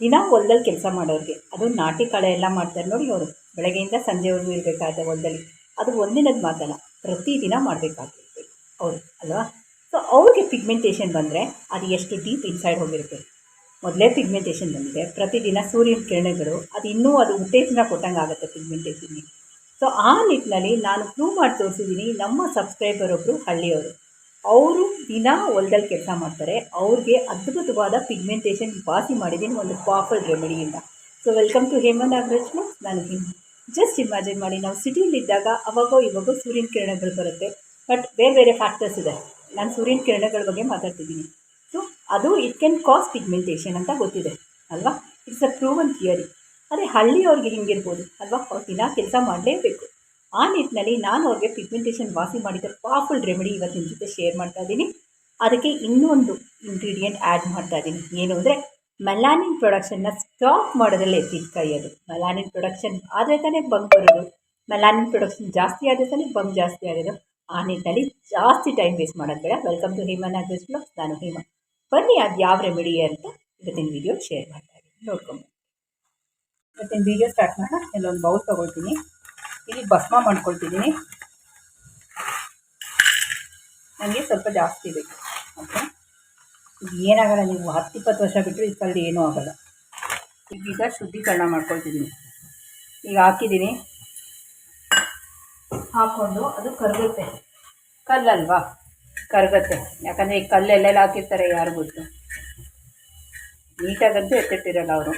ದಿನ ಹೊಲದಲ್ಲಿ ಕೆಲಸ ಮಾಡೋರಿಗೆ. ಅದು ನಾಟಿ ಕಳೆ ಎಲ್ಲ ಮಾಡ್ತಾರೆ ನೋಡಿ ಅವರು. ಬೆಳಗ್ಗೆಯಿಂದ ಸಂಜೆವರೆಗೂ ಇರಬೇಕಾದ್ರೆ ಹೊಲದಲ್ಲಿ. ಅದು ಒಂದಿನದ ಮಾತಲ್ಲ, ಪ್ರತಿದಿನ ಮಾಡಬೇಕಾಗಿರ್ಬೇಕು ಅವರು, ಅಲ್ವಾ? ಸೊ ಅವ್ರಿಗೆ ಪಿಗ್ಮೆಂಟೇಷನ್ ಬಂದರೆ ಅದು ಎಷ್ಟು ಡೀಪ್ ಇನ್ಸೈಡ್ ಹೋಗಿರುತ್ತೆ. ಮೊದಲೇ ಪಿಗ್ಮೆಂಟೇಷನ್ ಬಂದಿದೆ. ಪ್ರತಿದಿನ ಸೂರ್ಯನ ಕಿರಣಗಳು, ಅದು ಇನ್ನೂ ಅದು ಉತ್ತೇಜನ ಕೊಟ್ಟಂಗೆ ಆಗುತ್ತೆ ಪಿಗ್ಮೆಂಟೇಷನ್ಗೆ ಸೊ ಆ ನಿಟ್ಟಿನಲ್ಲಿ ನಾನು ಪ್ರೂವ್ ಮಾಡಿ ತೋರಿಸಿದ್ದೀನಿ ನಮ್ಮ ಸಬ್ಸ್ಕ್ರೈಬರ್ ಒಬ್ಬರು ಹಳ್ಳಿಯವರು. ಅವರು ದಿನ ಹೊಲ್ದಲ್ಲಿ ಕೆಲಸ ಮಾಡ್ತಾರೆ. ಅವ್ರಿಗೆ ಅದ್ಭುತವಾದ ಪಿಗ್ಮೆಂಟೇಷನ್ ವಾಸಿ ಮಾಡಿದ್ದೀನಿ ಒಂದು powerful ರೆಮಿಡಿಯಿಂದ so welcome to Hemanth Nagaraj ನಾನು ಹಿಮ್ ಜಸ್ಟ್ ಇಮ್ಯಾಜಿನ್ ಮಾಡಿ, ನಾವು ಸಿಟಿಯಲ್ಲಿದ್ದಾಗ ಅವಾಗೋ ಇವಾಗೋ ಸೂರ್ಯನ ಕಿರಣಗಳು ಬರುತ್ತೆ. ಬಟ್ ಬೇರೆ ಬೇರೆ ಫ್ಯಾಕ್ಟರ್ಸ್ ಇದೆ. ನಾನು ಸೂರ್ಯನ ಕಿರಣಗಳ ಬಗ್ಗೆ ಮಾತಾಡ್ತಿದ್ದೀನಿ. ಸೊ ಅದು ಇಟ್ ಕ್ಯಾನ್ ಕಾಸ್ ಪಿಗ್ಮೆಂಟೇಷನ್ ಅಂತ ಗೊತ್ತಿದೆ. ಅಲ್ವಾ? ಇಟ್ಸ್ ಅ ಪ್ರೂವನ್ ಥಿಯರಿ ಅದೇ ಹಳ್ಳಿಯವ್ರಿಗೆ ಹಿಂಗಿರ್ಬೋದು. ಅಲ್ವಾ? ಅವ್ರು ದಿನ ಕೆಲಸ ಮಾಡಲೇಬೇಕು. ಆ ನಿಟ್ಟಿನಲ್ಲಿ ನಾನು ಅವ್ರಿಗೆ ಪಿಗ್ಮೆಂಟೇಷನ್ ವಾಸಿ ಮಾಡಿದ ಪವರ್ಫುಲ್ ರೆಮಿಡಿ ಇವತ್ತಿನ ಜೊತೆ ಶೇರ್ ಮಾಡ್ತಾ ಇದ್ದೀನಿ. ಅದಕ್ಕೆ ಇನ್ನೊಂದು ಇಂಗ್ರೀಡಿಯೆಂಟ್ ಆ್ಯಡ್ ಮಾಡ್ತಾ ಇದ್ದೀನಿ. ಏನು ಅಂದರೆ ಮೆಲಾನಿನ್ ಪ್ರೊಡಕ್ಷನ್ನ ಸ್ಟಾಪ್ ಮಾಡೋದ್ರಲ್ಲಿ ಎತ್ತಿದ ಕೈ ಅದು ಮೆಲಾನಿನ್ ಪ್ರೊಡಕ್ಷನ್ ಆದರೆ ತಾನೇ ಬಂಗ್ ಬರೋದು. ಮೆಲಾನಿನ್ ಪ್ರೊಡಕ್ಷನ್ ಜಾಸ್ತಿ ಆದರೆ ತಾನೇ ಬಂಗ್ ಜಾಸ್ತಿ ಆಗೋದು. ಆ ನಿಟ್ಟಿನಲ್ಲಿ ಜಾಸ್ತಿ ಟೈಮ್ ವೇಸ್ಟ್ ಮಾಡೋದು ಬೇಡ. Welcome to Heman Nagesh blog ನಾನು ಹೇಮಾ. ಬನ್ನಿ ಅದು ಯಾವ ರೆಮಿಡಿ ಅಂತ ಇವತ್ತಿನ ವಿಡಿಯೋ ಶೇರ್ ಮಾಡ್ತಾ ಇದ್ದೀನಿ. ನೋಡ್ಕೊಂಡು ಇವತ್ತಿನ ವಿಡಿಯೋ ಸ್ಟಾರ್ಟ್ ಮಾಡೋಣ. ಕೆಲವೊಂದು ಬೌಲ್ ತೊಗೊಳ್ತೀನಿ. ಇಲ್ಲಿ ಭಸ್ಮ ಮಾಡ್ಕೊಳ್ತಿದ್ದೀನಿ. ನನಗೆ ಸ್ವಲ್ಪ ಜಾಸ್ತಿ ಬೇಕು. ಓಕೆ? ಇದು ಏನಾಗಲ್ಲ, ನೀವು ಹತ್ತು ಇಪ್ಪತ್ತು ವರ್ಷ ಬಿಟ್ಟರು ಕಲ್ಲು ಏನೂ ಆಗೋಲ್ಲ. ಈಗೀಗ ಶುದ್ಧೀಕರಣ ಮಾಡ್ಕೊಳ್ತಿದ್ದೀನಿ ಈಗ ಹಾಕಿದ್ದೀನಿ. ಹಾಕ್ಕೊಂಡು ಅದು ಕರಗುತ್ತೆ. ಕಲ್ಲಲ್ವಾ? ಕರಗುತ್ತೆ. ಯಾಕಂದರೆ ಈ ಕಲ್ಲೆಲ್ಲೆಲ್ಲ ಹಾಕಿರ್ತಾರೆ ಯಾರು ಗೊತ್ತು? ನೀಟಾಗಂತೂ ಎತ್ತಿಟ್ಟಿರಲ್ಲ ಅವರು.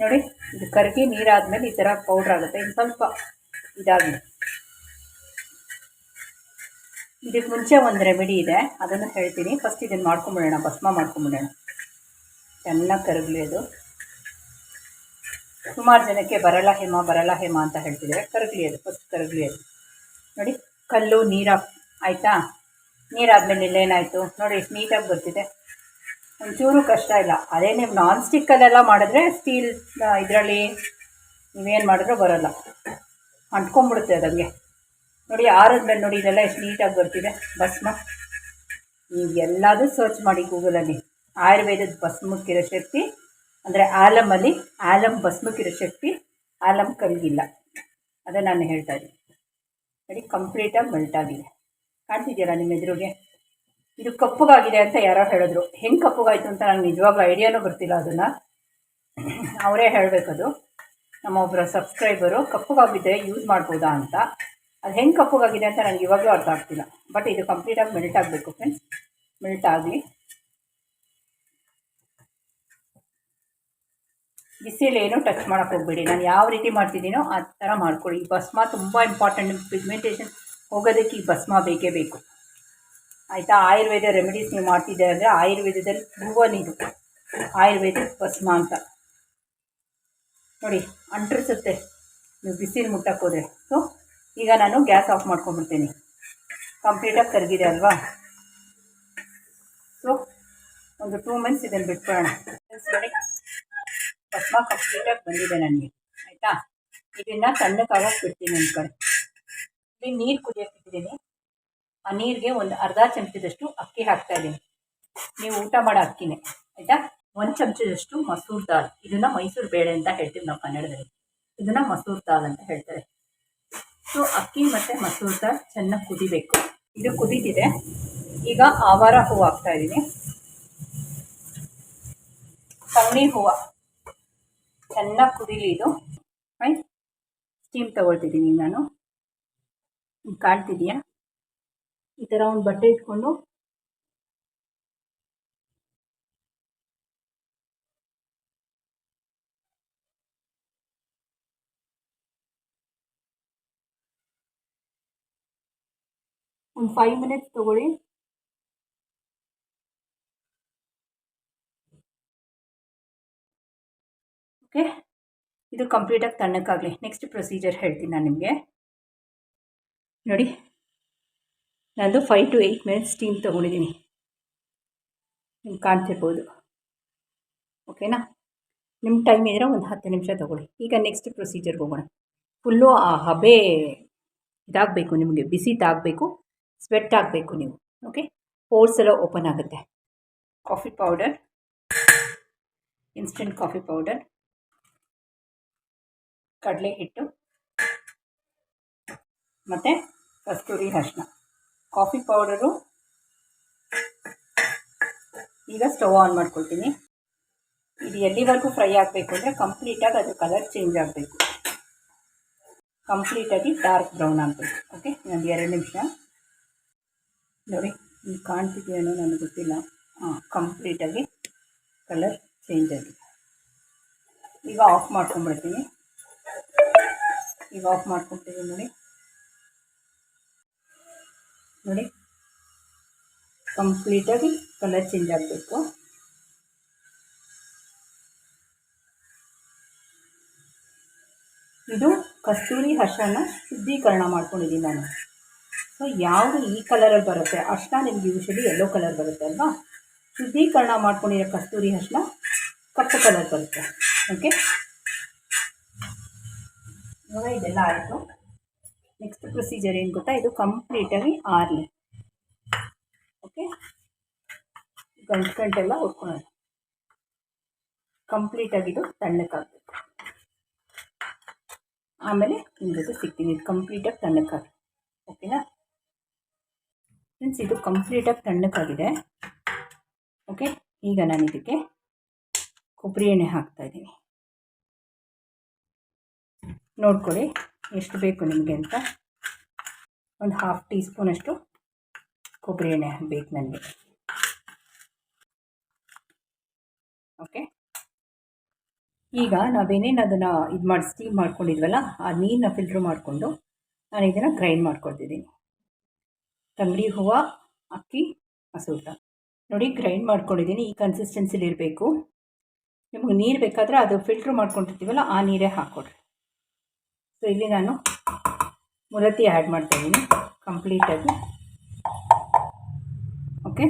ನೋಡಿ, ಇದು ಕರಗಿ ನೀರಾದಮೇಲೆ ಈ ಥರ ಪೌಡ್ರ್ ಆಗುತ್ತೆ. ಇನ್ನು ಸ್ವಲ್ಪ ಇದಾಗಿ. ಇದಕ್ಕೆ ಮುಂಚೆ ಒಂದು ರೆಮಿಡಿ ಇದೆ. ಅದನ್ನು ಹೇಳ್ತೀನಿ. ಫಸ್ಟ್ ಇದನ್ನು ಮಾಡ್ಕೊಂಬಿಡೋಣ. ಭಸ್ಮ ಮಾಡ್ಕೊಂಬಿಡೋಣ. ಚೆನ್ನಾಗಿ ಕರಗಲಿ ಅದು. ಸುಮಾರು ಜನಕ್ಕೆ ಬರಲ್ಲ ಹೇಮ ಬರಲ್ಲ ಹೇಮ ಅಂತ ಹೇಳ್ತಿದ್ದಾರೆ. ಕರಗಲಿ ಅದು. ಫಸ್ಟ್ ಕರಗಲಿ ಅದು. ನೋಡಿ, ಕಲ್ಲು, ನೀರು. ಆಯಿತಾ? ನೀರಾದ್ಮೇಲೆ ಇಲ್ಲೇನಾಯಿತು ನೋಡಿ ಎಷ್ಟು ನೀಟಾಗಿ ಬರ್ತಿದೆ. ಒಂಚೂರು ಕಷ್ಟ ಇಲ್ಲ. ಅದೇ ನೀವು ನಾನ್ ಸ್ಟಿಕ್ಕಲ್ಲೆಲ್ಲ ಮಾಡಿದ್ರೆ ಸ್ಟೀಲ್ ಇದರಲ್ಲಿ ನೀವೇನು ಮಾಡಿದ್ರೂ ಬರೋಲ್ಲ. ಅಂಟ್ಕೊಂಡ್ಬಿಡುತ್ತೆ ಅದಂಗೆ ನೋಡಿ ಆರದ್ಮೇಲೆ ನೋಡಿ, ಇದೆಲ್ಲ ಎಷ್ಟು ನೀಟಾಗಿ ಬರ್ತಿದೆ. ಭಸ್ಮ. ನೀವು ಎಲ್ಲದೂ ಸರ್ಚ್ ಮಾಡಿ ಗೂಗಲಲ್ಲಿ. ಆಯುರ್ವೇದದ ಭಸ್ಮಕ್ಕಿರೋ ಶಕ್ತಿ, ಅಂದರೆ ಆಲಮಲ್ಲಿ ಆಲಮ್ ಭಸ್ಮಕ್ಕಿರೋ ಶಕ್ತಿ ಆಲಮ್ ಕಲ್ಗಿಲ್ಲ. ಅದೇ ನಾನು ಹೇಳ್ತಾ ಇದ್ದೀನಿ ನೋಡಿ ಕಂಪ್ಲೀಟಾಗಿ ಮೆಲ್ಟ್ ಆಗಿದೆ. ಕಾಣ್ತಿದ್ದೀರಾ ನಿಮ್ಮ ಎದುರಿಗೆ? ಇದು ಕಪ್ಪುಗಾಗಿದೆ ಅಂತ ಯಾರೋ ಹೇಳಿದ್ರು. ಹೆಂಗೆ ಕಪ್ಪುಗಾಯಿತು ಅಂತ ನಂಗೆ ನಿಜವಾಗ್ಲೂ ಐಡಿಯಾನೂ ಬರ್ತಿಲ್ಲ ಅದನ್ನು. ಅವರೇ ಹೇಳಬೇಕದು. ನಮ್ಮೊಬ್ಬರ ಸಬ್ಸ್ಕ್ರೈಬರು ಕಪ್ಪುಗಾಗಿದ್ದರೆ ಯೂಸ್ ಮಾಡ್ಬೋದಾ ಅಂತ. ಅದು ಹೆಂಗೆ ಕಪ್ಪಗಾಗಿದೆ ಅಂತ ನನಗೆ ಇವಾಗಲೂ ಅರ್ಥ ಆಗ್ತಿಲ್ಲ. ಬಟ್ ಇದು ಕಂಪ್ಲೀಟಾಗಿ ಮೆಲ್ಟ್ ಆಗಬೇಕು ಫ್ರೆಂಡ್ಸ್ ಮೆಲ್ಟ್ ಆಗಲಿ ಬಿಸಿಲು ಏನು ಟಚ್ ಮಾಡೋಕೆ ಹೋಗ್ಬೇಡಿ. ನಾನು ಯಾವ ರೀತಿ ಮಾಡ್ತಿದ್ದೀನೋ ಆ ಥರ ಮಾಡ್ಕೊಳ್ಳಿ. ಈ ಭಸ್ಮ ತುಂಬ ಇಂಪಾರ್ಟೆಂಟ್ ಪಿಗ್ಮೆಂಟೇಷನ್ ಹೋಗೋದಕ್ಕೆ ಈ ಭಸ್ಮ ಬೇಕೇ ಬೇಕು. ಆಯಿತಾ? ಆಯುರ್ವೇದ ರೆಮಿಡೀಸ್ ನೀವು ಮಾಡ್ತಿದ್ದೆ ಅಂದರೆ ಆಯುರ್ವೇದದಲ್ಲಿ ಪ್ರೂವನ್ ಇದು ಆಯುರ್ವೇದಿಕ್ ಭಸ್ಮ ಅಂತ. ನೋಡಿ, ಅಂಟ್ರಿಸುತ್ತೆ. ನೀವು ಬಿಸಿಲು ಮುಟ್ಟಕ್ಕೆ ಸೊ ಈಗ ನಾನು ಗ್ಯಾಸ್ ಆಫ್ ಮಾಡ್ಕೊಂಡ್ಬಿಡ್ತೀನಿ. ಕಂಪ್ಲೀಟಾಗಿ ಕರಗಿದೆ ಅಲ್ವಾ? ಸೊ ಒಂದು ಟೂ ಮಂತ್ಸ್ ಇದನ್ನು ಬಿಟ್ಕೊಳ್ಳೋಣ ನೋಡಿ, ಭಸ್ಮ ಕಂಪ್ಲೀಟಾಗಿ ಬಂದಿದೆ ನನಗೆ. ಆಯಿತಾ? ಇದನ್ನು ತಣ್ಣಕ್ಕಾಗಕ್ಕೆ ಬಿಡ್ತೀನಿ ಒಂದು ಕಡೆ. ಇಲ್ಲಿ ನೀರು ಕುದಿಯೋಕೆ ಇಟ್ಟಿದ್ದೀನಿ. ಆ ನೀರಿಗೆ ಒಂದು ಅರ್ಧ ಚಮಚದಷ್ಟು ಅಕ್ಕಿ ಹಾಕ್ತಾ ಇದ್ದೀನಿ. ನೀವು ಊಟ ಮಾಡೋ ಅಕ್ಕಿನೇ. ಆಯಿತಾ? ಒಂದು ಚಮಚದಷ್ಟು ಮಸೂರ್ ದಾಲ್. ಇದನ್ನು ಮೈಸೂರು ಬೇಳೆ ಅಂತ ಹೇಳ್ತೀವಿ ನಾವು ಕನ್ನಡದಲ್ಲಿ. ಇದನ್ನು ಮಸೂರ್ ದಾಲ್ ಅಂತ ಹೇಳ್ತಾರೆ. ಸೊ ಅಕ್ಕಿ ಮತ್ತು ಮಸೂರ್ ದಾಲ್ ಚೆನ್ನಾಗಿ ಕುದಿಬೇಕು. ಇದು ಕುದಿದಿದೆ ಈಗ ಆವಾರ ಹೂವು ಹಾಕ್ತಾ ಇದ್ದೀನಿ ಸಗಣಿ ಹೂವು. ಚೆನ್ನಾಗಿ ಕುದೀಲಿ ಇದು. ಸ್ಟೀಮ್ ತಗೊಳ್ತಿದ್ದೀನಿ ನಾನು. ಕಾಣ್ತಿದೆಯಾ? ಈ ಥರ ಒಂದು ಬಟ್ಟೆ ಇಟ್ಕೊಂಡು ಒಂದು ಫೈವ್ ಮಿನಿಟ್ಸ್ ತೊಗೊಳ್ಳಿ. ಓಕೆ ಇದು ಕಂಪ್ಲೀಟಾಗಿ ತಣ್ಣಕ್ಕಾಗಲಿ ನೆಕ್ಸ್ಟ್ ಪ್ರೊಸೀಜರ್ ಹೇಳ್ತೀನಿ ನಾನು ನಿಮಗೆ. ನೋಡಿ. ನಂದು five to eight minutes steam ತೊಗೊಂಡಿದ್ದೀನಿ. ನಿಮ್ಗೆ ಕಾಣ್ತಿರ್ಬೋದು. ಓಕೆನಾ ನಿಮ್ಮ ಟೈಮ್ ಇದ್ದರೆ ಒಂದು ಹತ್ತು ನಿಮಿಷ ತೊಗೊಳ್ಳಿ. ಈಗ ನೆಕ್ಸ್ಟ್ ಪ್ರೊಸೀಜರ್ಗೆ ಹೋಗೋಣ. ಫುಲ್ಲು ಆ ಹಬೆ ಇದಾಗಬೇಕು, ನಿಮಗೆ ಬಿಸಿ ತಾಗಬೇಕು ಸ್ವೆಟ್ ಆಗಬೇಕು ನೀವು ಓಕೆ ಪೋರ್ಸ್ ಎಲ್ಲ ಓಪನ್ ಆಗುತ್ತೆ. Coffee powder instant coffee powder ಕಡಲೆ ಹಿಟ್ಟು. ಮತ್ತು ಕಸ್ತೂರಿ ಅರಿಶಿನ ಕಾಫಿ ಪೌಡರು ಈಗ ಸ್ಟವ್ ಆನ್ ಮಾಡ್ಕೊಳ್ತೀನಿ. ಇದು ಎಲ್ಲಿವರೆಗೂ ಫ್ರೈ ಆಗಬೇಕು ಅಂದರೆ ಕಂಪ್ಲೀಟಾಗಿ ಅದು ಕಲರ್ ಚೇಂಜ್ ಆಗಬೇಕು. ಕಂಪ್ಲೀಟಾಗಿ ಡಾರ್ಕ್ ಬ್ರೌನ್ ಆಗಬೇಕು ಓಕೆ ಇನ್ನೊಂದು ಎರಡು ನಿಮಿಷ. ನೋಡಿ ಈಗ ಕಾಣ್ತಿದೆಯೇನೋ ನನಗೆ ಗೊತ್ತಿಲ್ಲ. ಕಂಪ್ಲೀಟಾಗಿ ಕಲರ್ ಚೇಂಜ್ ಆಗಿದೆ. ಈಗ ಆಫ್ ಮಾಡ್ಕೊಂಡ್ಬಿಡ್ತೀನಿ. ಈಗ ಆಫ್ ಮಾಡ್ಕೊತೀವಿ ನೋಡಿ. ನೋಡಿ ಕಂಪ್ಲೀಟಾಗಿ ಕಲರ್ ಚೇಂಜ್ ಆಗಬೇಕು. ಇದು ಕಸ್ತೂರಿ ಹಸನ ಶುದ್ಧೀಕರಣ ಮಾಡ್ಕೊಂಡಿದ್ದೀನಿ ನಾನು. ಸೊ ಯಾವುದು ಈ ಕಲರಲ್ಲಿ ಬರುತ್ತೆ? ಅರ್ಶನ ನಿಮಗೆ ಯೂಶಲಿ ಯೆಲ್ಲೋ ಕಲರ್ ಬರುತ್ತೆ ಅಲ್ವಾ? ಶುದ್ಧೀಕರಣ ಮಾಡ್ಕೊಂಡಿರೋ ಕಸ್ತೂರಿ ಅರ್ಶನ ಕಪ್ಪು ಕಲರ್ ಬರುತ್ತೆ. ಓಕೆ ಇದೆಲ್ಲ ಆಯಿತು. ನೆಕ್ಸ್ಟ್ ಪ್ರೊಸೀಜರ್ ಏನು ಗೊತ್ತಾ? ಇದು ಕಂಪ್ಲೀಟಾಗಿ ಆರಲಿ. ಓಕೆ ಗಂಟು ಗಂಟೆಲ್ಲ ಹುಡ್ಕೊಳ್ಳೋಣ ಕಂಪ್ಲೀಟಾಗಿ ಇದು ತಣ್ಣಕ್ಕಾಗಬೇಕು. ಆಮೇಲೆ ನಿಮ್ಮ ಜೊತೆ ಸಿಗ್ತೀನಿ. ಇದು ಕಂಪ್ಲೀಟಾಗಿ ತಣ್ಣಕ್ಕಾಗಿ ಓಕೆನಾ ಫ್ರೆಂಡ್ಸ್ ಇದು ಕಂಪ್ಲೀಟಾಗಿ ತಣ್ಣಕ್ಕಾಗಿದೆ ಓಕೆ ಈಗ ನಾನು ಇದಕ್ಕೆ ಕೊಬ್ಬರಿ ಎಣ್ಣೆ ಹಾಕ್ತಾಯಿದ್ದೀನಿ ನೋಡ್ಕೊಳ್ಳಿ, ಎಷ್ಟು ಬೇಕು ನಿಮಗೆ ಅಂತ. ಒಂದು ಹಾಫ್ ಟೀ ಸ್ಪೂನಷ್ಟು ಕೊಬ್ಬರಿ ಎಣ್ಣೆ ಬೇಕು ನನಗೆ. ಓಕೆ ಈಗ ನಾವೇನೇನು ಅದನ್ನು ಇದು ಮಾಡಿ ಸ್ಟೀಮ್ ಮಾಡ್ಕೊಂಡಿದ್ವಲ್ಲ, ಆ ನೀರನ್ನ ಫಿಲ್ಟ್ರ್ ಮಾಡಿಕೊಂಡು ನಾನು ಇದನ್ನು ಗ್ರೈಂಡ್ ಮಾಡ್ಕೊಳ್ತಿದ್ದೀನಿ. ತಂಗಡಿ ಹೂವು ಅಕ್ಕಿ ಹಸೂಟ ನೋಡಿ ಗ್ರೈಂಡ್ ಮಾಡ್ಕೊಂಡಿದ್ದೀನಿ, ಈ ಕನ್ಸಿಸ್ಟೆನ್ಸಿಲಿ ಇರಬೇಕು. ನಿಮಗೆ ನೀರು ಬೇಕಾದರೆ ಅದು ಫಿಲ್ಟ್ರ್ ಮಾಡ್ಕೊಂಡಿರ್ತೀವಲ್ಲ, ಆ ನೀರೇ ಹಾಕ್ಕೊಡ್ರಿ. ಸೊ ಇಲ್ಲಿ ನಾನು ಮುರತಿ ಆ್ಯಡ್ ಮಾಡ್ತಾಯಿದ್ದೀನಿ ಕಂಪ್ಲೀಟಾಗಿ ಓಕೆ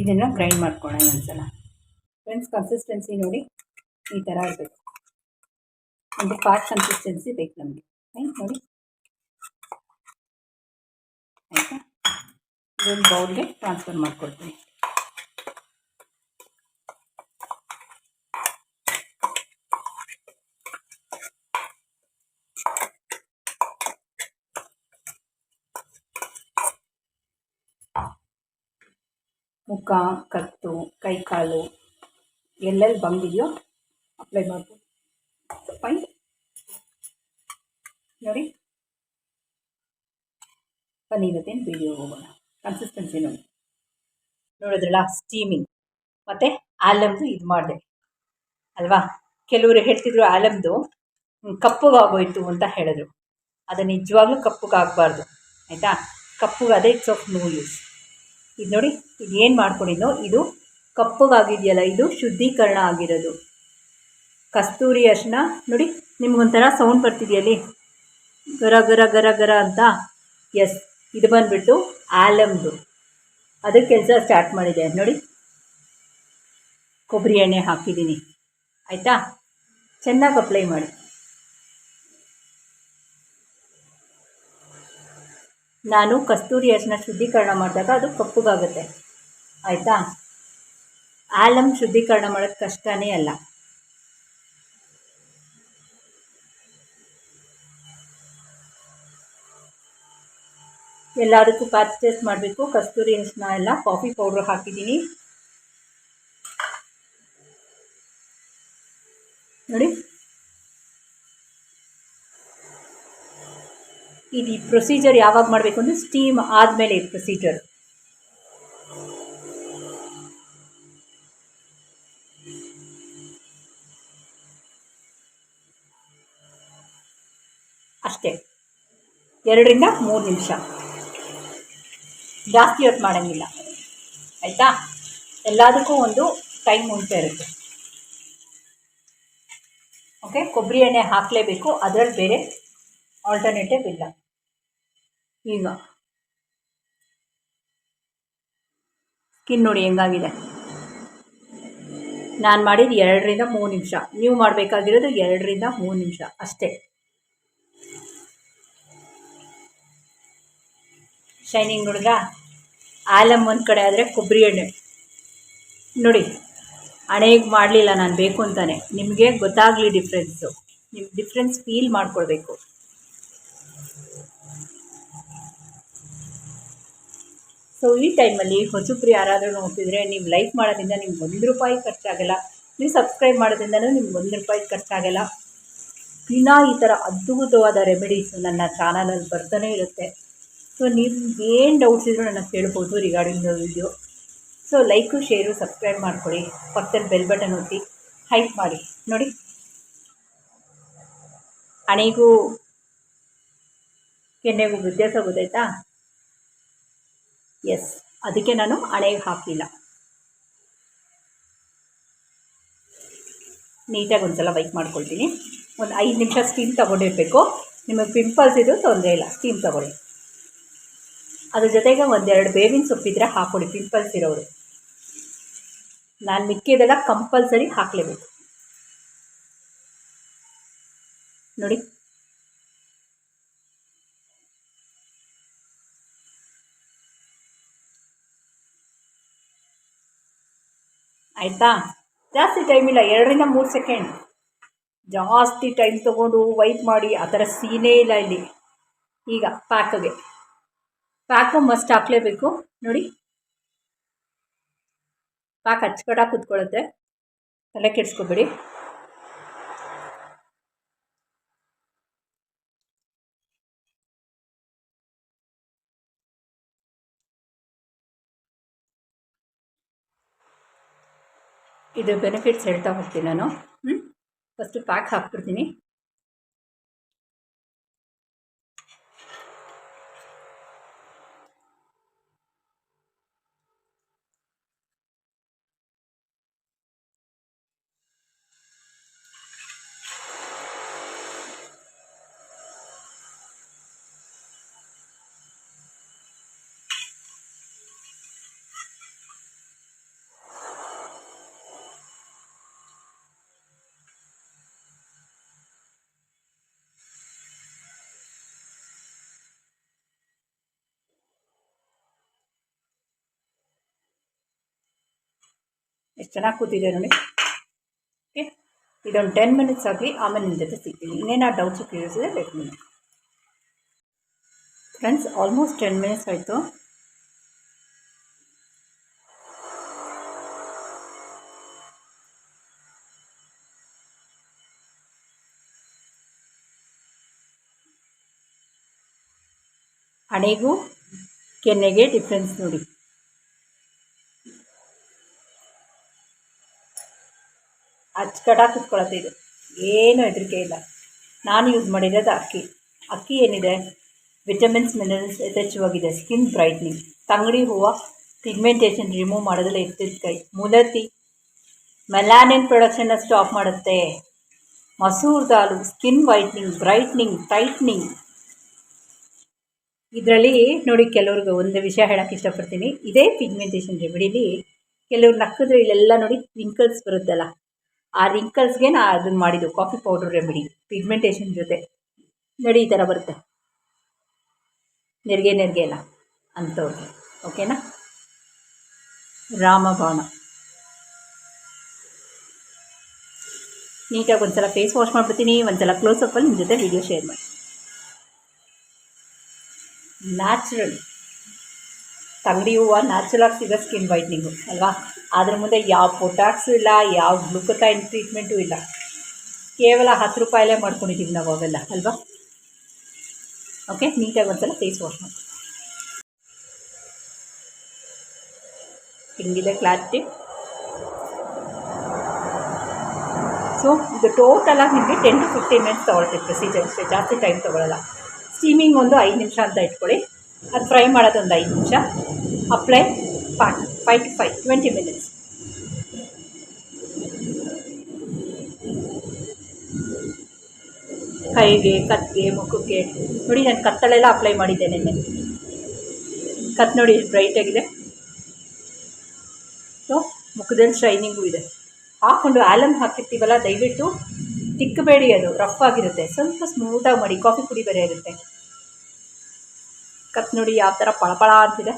ಇದನ್ನು ಗ್ರೈಂಡ್ ಮಾಡ್ಕೊಳ್ಳೋಣ ಒಂದ್ಸಲ. ಫ್ರೆಂಡ್ಸ್ ಕನ್ಸಿಸ್ಟೆನ್ಸಿ ನೋಡಿ ಈ ಥರ ಇರಬೇಕು. ಒಂದು ಫಾಸ್ಟ್ ಕನ್ಸಿಸ್ಟೆನ್ಸಿ ಬೇಕು ನಮಗೆ. ಆಯ್ತು ನೋಡಿ. ಆಯಿತಾ? ಇದೊಂದು ಬೌಲ್ಗೆ ಟ್ರಾನ್ಸ್ಫರ್ ಮಾಡ್ಕೊಳ್ತೀನಿ. ಮುಖ, ಕತ್ತು ಕೈ ಕಾಲು ಎಲ್ಲೆಲ್ಲಿ ಬಂದಿದೆಯೋ ಅಪ್ಲೈ ಮಾಡ್ಬೋದು ಫೈನ್ ನೋಡಿ. ಬನ್ನಿ ಇವತ್ತೇನು ವಿಡಿಯೋ ಹೋಗೋಣ. ಕನ್ಸಿಸ್ಟೆನ್ಸಿ ನೋಡಿ. ನೋಡಿದ್ರಲ್ಲ ಸ್ಟೀಮಿಂಗ್ ಮತ್ತು ಆಲಮ್ದು ಇದು ಮಾಡಿದೆ. ಅಲ್ವಾ? ಕೆಲವರು ಹೇಳ್ತಿದ್ರು ಆಲಮ್ದು ಕಪ್ಪುಗಾಗೋಯ್ತು ಅಂತ ಹೇಳಿದ್ರು. ಅದು ನಿಜವಾಗ್ಲೂ ಕಪ್ಪಗಾಗಬಾರ್ದು, ಆಯಿತಾ? ಕಪ್ಪುಗೆ ಅದೇ ಇಟ್ಸ್ ಆಫ್ ನೋ ಯೂಸ್ ಇದು ನೋಡಿ, ಇದು ಏನು ಮಾಡ್ಕೊಂಡಿದ್ದೋ ಇದು ಕಪ್ಪಗಾಗಿದೆಯಲ್ಲ, ಇದು ಶುದ್ಧೀಕರಣ ಆಗಿರೋದು. ಕಸ್ತೂರಿ ಅರ್ಶಿನ, ನೋಡಿ, ನಿಮ್ಗೊಂಥರ ಸೌಂಡ್ ಬರ್ತಿದೆಯಲ್ಲಿ. ಗರ ಗರ ಗರ ಗರ ಅಂತ. ಎಸ್ ಇದು ಬಂದುಬಿಟ್ಟು ಆಲಮ್ದು. ಅದು ಕೆಲಸ ಸ್ಟಾರ್ಟ್ ಮಾಡಿದೆ. ನೋಡಿ. ಕೊಬ್ಬರಿ ಎಣ್ಣೆ ಹಾಕಿದ್ದೀನಿ. ಆಯಿತಾ? ಚೆನ್ನಾಗಿ ಅಪ್ಲೈ ಮಾಡಿ. ನಾನು ಕಸ್ತೂರಿ ಅರಿಶಿನ ಶುದ್ಧೀಕರಣ ಮಾಡಿದಾಗ ಅದು ಕಪ್ಪುಗಾಗುತ್ತೆ. ಆಯಿತಾ? ಆಲಮ್ ಶುದ್ಧೀಕರಣ ಮಾಡೋದು ಕಷ್ಟನೇ ಅಲ್ಲ. ಎಲ್ಲದಕ್ಕೂ ಪ್ಯಾಚ್ ಟೇಸ್ಟ್ ಮಾಡಬೇಕು. ಕಸ್ತೂರಿ ಅರಿಶಿನ ಎಲ್ಲ ಕಾಫಿ ಪೌಡ್ರ್ ಹಾಕಿದ್ದೀನಿ. ನೋಡಿ. ಇದು ಪ್ರೊಸೀಜರ್ ಯಾವಾಗ ಮಾಡಬೇಕು ಅಂದರೆ ಸ್ಟೀಮ್ ಆದಮೇಲೆ ಈ ಪ್ರೊಸೀಜರ್ ಅಷ್ಟೇ. ಎರಡರಿಂದ ಮೂರು ನಿಮಿಷ. ಜಾಸ್ತಿ ಹೊತ್ತು ಮಾಡೋಂಗಿಲ್ಲ. ಆಯಿತಾ? ಎಲ್ಲದಕ್ಕೂ ಒಂದು ಟೈಮ್ ಮುಂಚೆ ಇರುತ್ತೆ. ಓಕೆ ಕೊಬ್ಬರಿ ಎಣ್ಣೆ ಹಾಕಲೇಬೇಕು. ಅದರಲ್ಲಿ ಬೇರೆ ಆಲ್ಟರ್ನೇಟಿವ್ ಇಲ್ಲ. ಈಗ. ಸ್ಕಿನ್ ನೋಡಿ ಹೆಂಗಾಗಿದೆ. ನಾನು ಮಾಡಿದ ಎರಡರಿಂದ ಮೂರು ನಿಮಿಷ. ನೀವು ಮಾಡಬೇಕಾಗಿರೋದು ಎರಡರಿಂದ ಮೂರು ನಿಮಿಷ. ಅಷ್ಟೇ. ಶೈನಿಂಗ್ ಹುಡುಗ ಆಲಮ್ ಒಂದು ಕಡೆ ಆದರೆ ಕೊಬ್ಬರಿ ಎಣ್ಣೆ. ನೋಡಿ, ಹಣೆಗೆ ಮಾಡಲಿಲ್ಲ ನಾನು ಬೇಕು ಅಂತಾನೆ. ನಿಮಗೆ ಗೊತ್ತಾಗಲಿ ಡಿಫ್ರೆನ್ಸು ನಿಮ್ಮ ಡಿಫ್ರೆನ್ಸ್ ಫೀಲ್ ಮಾಡ್ಕೊಳ್ಬೇಕು. ಸೊ ಈ ಟೈಮಲ್ಲಿ ಹೊಸಬ್ರು ಯಾರಾದರೂ ನೋಡ್ತಿದ್ರೆ ನೀವು ಲೈಕ್ ಮಾಡೋದ್ರಿಂದ ನಿಮ್ಗೆ ಒಂದು ರೂಪಾಯಿ ಖರ್ಚಾಗಲ್ಲ. ನೀವು ಸಬ್ಸ್ಕ್ರೈಬ್ ಮಾಡೋದ್ರಿಂದನೂ ನಿಮ್ಗೆ ಒಂದು ರೂಪಾಯಿ ಖರ್ಚಾಗಲ್ಲ. ದಿನ ಈ ಥರ ಅದ್ಭುತವಾದ ರೆಮಿಡೀಸು ನನ್ನ ಚಾನಲಲ್ಲಿ ಬರ್ತಾನೆ ಇರುತ್ತೆ. ಸೊ ನಿಮ್ಗೆ ಏನು ಡೌಟ್ಸ್ ಇದ್ರೂ ನನಗೆ ಕೇಳ್ಬೋದು regarding the video so like share subscribe ಮಾಡ್ಕೊಳ್ಳಿ ಪಕ್ಕದಲ್ಲಿ ಬೆಲ್ ಬಟನ್ ಒತ್ತಿ. ಹೈಪ್ ಮಾಡಿ. ನೋಡಿ. ಹಣೆಗೂ ಕೆನ್ನೆಗೂ ವ್ಯತ್ಯಾಸ ಗೊತ್ತಾಯ್ತಾ? ಎಸ್ ಅದಕ್ಕೆ ನಾನು ಹಣೆಗೆ ಹಾಕಲಿಲ್ಲ ನೀಟಾಗಿ ಒಂದು ಸಲ ಮಾಡ್ಕೊಳ್ತೀನಿ. ಒಂದು ಐದು ನಿಮಿಷ ಸ್ಟೀಮ್ ತೊಗೊಂಡಿರ್ಬೇಕು. ನಿಮಗೆ ಪಿಂಪಲ್ಸ್ ಇದು ತೊಂದರೆ ಇಲ್ಲ. ಸ್ಟೀಮ್ ತೊಗೊಳ್ಳಿ. ಅದ್ರ ಜೊತೆಗೆ ಒಂದೆರಡು ಬೇವಿನ ಸೊಪ್ಪಿದ್ರೆ ಹಾಕೊಳ್ಳಿ ಪಿಂಪಲ್ಸ್ ಇರೋರು ನಾನು ಮಿಕ್ಕಿದೆಲ್ಲ ಕಂಪಲ್ಸರಿ ಹಾಕಲೇಬೇಕು. ನೋಡಿ. ಆಯಿತಾ? ಜಾಸ್ತಿ ಟೈಮ್ ಇಲ್ಲ, ಎರಡರಿಂದ ಮೂರು ಸೆಕೆಂಡ್ ಜಾಸ್ತಿ ಟೈಮ್ ತೊಗೊಂಡು ವೈಪ್ ಮಾಡಿ, ಆ ಥರ ಸೀನೇ ಇಲ್ಲ ಇಲ್ಲಿ. ಈಗ ಪ್ಯಾಕ್ಗೆ ಪ್ಯಾಕು ಮಸ್ಟ್ ಹಾಕ್ಲೇಬೇಕು. ನೋಡಿ. ಪ್ಯಾಕ್ ಅಚ್ಚಕಟ್ಟಾಗಿ ಕೂತ್ಕೊಳ್ಳುತ್ತೆ. ತಲೆ ಕೆಡಿಸ್ಕೊಬೇಡಿ. ಇದು ಬೆನಿಫಿಟ್ಸ್ ಹೇಳ್ತಾ ಹೋಗ್ತೀನಿ ನಾನು. ಹ್ಞೂ ಫಸ್ಟು ಪ್ಯಾಕ್ ಹಾಕ್ಬಿಡ್ತೀನಿ. ಎಷ್ಟು ಚೆನ್ನಾಗಿ ಕೂತಿದೆ ನೋಡಿ ಓಕೆ ಇದೊಂದು ಟೆನ್ ಮಿನಿಟ್ಸ್ ಆಗಲಿ ಆಮೇಲೆ ನಿಮ್ಮ ಜೊತೆ ಸಿಗ್ತೀನಿ ಇನ್ನೇನು ಡೌಟ್ಸು ಕೇಳಿಸಿದ್ರೆ ಬೇಕು ನೀವು ಫ್ರೆಂಡ್ಸ್ ಆಲ್ಮೋಸ್ಟ್ ಟೆನ್ ಮಿನಿಟ್ಸ್ ಆಯಿತು ಹಣೆಗೂ ಕೆನ್ನೆಗೆ ಡಿಫ್ರೆನ್ಸ್ ನೋಡಿ ಅಚ್ಚಕಟ್ಟಾಗಿ ಕುತ್ಕೊಳತ್ತೆ ಇದು. ಏನೂ ಹೆದರಿಕೆ ಇಲ್ಲ. ನಾನು ಯೂಸ್ ಮಾಡಿರೋದು ಅಕ್ಕಿ. ಅಕ್ಕಿ ಏನಿದೆ? Vitamins, minerals, ಯಥೇಚ್ಛವಾಗಿದೆ. Skin brightening. ತಂಗಡಿ ಹೂವು ಪಿಗ್ಮೆಂಟೇಷನ್ ರಿಮೂವ್ ಮಾಡೋದ್ರಲ್ಲಿ ಕೈ. ಮುಲತಿ. ಮೆಲಾನಿನ್ ಪ್ರೊಡಕ್ಷನ್ನ ಸ್ಟಾಪ್ ಮಾಡುತ್ತೆ. ಮಸೂರ್ ದಾಲು, ಸ್ಕಿನ್ ವೈಟ್ನಿಂಗ್, ಬ್ರೈಟ್ನಿಂಗ್, ಟೈಟ್ನಿಂಗ್. ಇದರಲ್ಲಿ ನೋಡಿ ಕೆಲವ್ರಿಗೆ ಒಂದು ವಿಷಯ ಹೇಳೋಕ್ಕೆ ಇಷ್ಟಪಡ್ತೀನಿ. ಇದೇ ಪಿಗ್ಮೆಂಟೇಷನ್ ರೆಮಿಡಿಲಿ ಕೆಲವ್ರು ನಕ್ಕಿದ್ರೆ ಇಲ್ಲೆಲ್ಲ ನೋಡಿ ಟ್ವಿಂಕಲ್ಸ್ ಬರುತ್ತಲ್ಲ. ಆ ರಿಂಕಲ್ಸ್ಗೆ ನಾ ಅದನ್ನು ಮಾಡಿದ್ದು ಕಾಫಿ ಪೌಡರ್ ರೆಮಿಡಿ ಪಿಗ್ಮೆಂಟೇಷನ್ ಜೊತೆ. ನೋಡಿ ಈ ಥರ ಬರುತ್ತೆ. ನೆರಿಗೆ ನೆರಿಗೆ ಇಲ್ಲ ಅಂಥವ್ರಿಗೆ ಓಕೆನಾ ರಾಮಬಾಣ. ನೀಟಾಗಿ ಒಂದ್ಸಲ ಫೇಸ್ ವಾಶ್ ಮಾಡಿಬಿಡ್ತೀನಿ, ಒಂದ್ಸಲ ಕ್ಲೋಸಪ್ಪಲ್ಲಿ ನಿಮ್ಮ ಜೊತೆ ವಿಡಿಯೋ ಶೇರ್ ಮಾಡಿ. ನ್ಯಾಚುರಲ್ ತಂಗಡಿ ಹೂವು ನ್ಯಾಚುರಲಾಗಿ ಸಿಗೋ ಸ್ಕಿನ್ ವೈಟ್ನಿಂಗು ಅಲ್ವಾ? ಅದ್ರ ಮುಂದೆ ಯಾವ ಪೊಟಾಕ್ಸು ಇಲ್ಲ, ಯಾವ ಗ್ಲುಕೋತೈನ್ ಟ್ರೀಟ್ಮೆಂಟು ಇಲ್ಲ. ಕೇವಲ ಹತ್ತು ರೂಪಾಯಲ್ಲೇ ಮಾಡ್ಕೊಂಡಿದ್ದೀವಿ ನಾವು ಅವೆಲ್ಲ, ಅಲ್ವಾ? ಓಕೆ ನೀಟಾಗಿ ಒಂದ್ಸಲ ಫೇಸ್ ವಾಶ್ ಮಾಡಿ. ಹಿಂಗಿದೆ ಕ್ಲಾರಿಟಿ ಸೊ ಇದು ಟೋಟಲಾಗಿ ನಿಮಗೆ ಟೆನ್ ಟು ಫಿಫ್ಟೀನ್ ಮಿನಿಟ್ಸ್ ತೊಗೊಳ್ತೀವಿ ಪ್ರೊಸೀಜರ್ ಅಷ್ಟೇ, ಜಾಸ್ತಿ ಟೈಮ್ ತೊಗೊಳ್ಳಲ್ಲ ಸ್ಟೀಮಿಂಗ್ ಒಂದು ಐದು ನಿಮಿಷ ಅಂತ ಇಟ್ಕೊಳ್ಳಿ. ಅದು ಫ್ರೈ ಮಾಡೋದು ಒಂದು ಐದು ನಿಮಿಷ. Apply five five to five twenty minutes ಕೈಗೆ ಕತ್ತಿಗೆ ಮುಖಕ್ಕೆ. ನೋಡಿ, ನಾನು ಕತ್ತಲೆಲ್ಲ ಅಪ್ಲೈ ಮಾಡಿದ್ದೇನೆ ನಿನ್ನೆ. ಕತ್ ನೋಡಿ ಬ್ರೈಟಾಗಿದೆ ಸೊ ಮುಖದಲ್ಲಿ ಶೈನಿಂಗು ಇದೆ. ಹಾಕ್ಕೊಂಡು ಆಲಮ್ ಹಾಕಿರ್ತೀವಲ್ಲ, ದಯವಿಟ್ಟು ತಿಕ್ಕಬೇಡಿ ಅದು. ರಫ್ ಆಗಿರುತ್ತೆ. ಸ್ವಲ್ಪ ಸ್ಮೂತಾಗಿ ಮಾಡಿ. ಕಾಫಿ ಪುಡಿ ಬೇರೆ ಇರುತ್ತೆ. ಕತ್ ನೋಡಿ ಯಾವ ಥರ ಪಳಪಳ ಅಂತಿದೆ.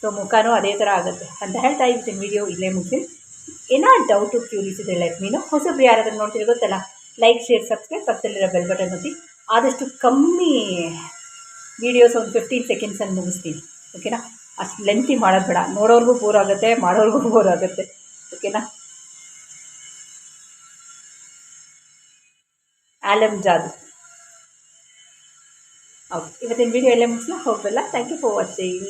ಸೊ ಮುಖನೂ ಅದೇ ಥರ ಆಗುತ್ತೆ. ಅಂತ ಹೇಳ್ತಾ ಇರ್ತೀನಿ ವಿಡಿಯೋ ಇಲ್ಲೇ ಮುಗಿಸಿ. ಏನೋ ಡೌಟು ಕ್ಯೂರಿಸ್ ಇದೆ ಲೈಫ್ ಮೀನು ಹೊಸಬ್ರು ಯಾರಾದರೂ ನೋಡ್ತೀರಿ ಗೊತ್ತಲ್ಲ? ಲೈಕ್ ಶೇರ್ ಸಬ್ಸ್ಕ್ರೈಬ್ ಪಕ್ಕದಲ್ಲಿರೋ ಬೆಲ್ ಬಟನ್ ಒತ್ತಿ. ಆದಷ್ಟು ಕಮ್ಮಿ ವೀಡಿಯೋಸ್ ಒಂದು ಫಿಫ್ಟೀನ್ ಸೆಕೆಂಡ್ಸಲ್ಲಿ ಮುಗಿಸ್ತೀನಿ. ಓಕೆನಾ ಅಷ್ಟು ಲೆಂತಿ ಮಾಡೋದು ಬೇಡ. ನೋಡೋರ್ಗೂ ಬೋರ್ ಆಗುತ್ತೆ, ಮಾಡೋರ್ಗೂ ಬೋರ್ ಆಗುತ್ತೆ. ಓಕೆನಾ ಆಲಮ್ ಜಾದು ಓಕೆ ಇವತ್ತಿನ ವೀಡಿಯೋ ಎಲ್ಲ ಮುಗಿಸ್ಲಾ ಹೋಗಲ್ಲ ಥ್ಯಾಂಕ್ ಯು ಫಾರ್ ವಾಚಿಂಗ್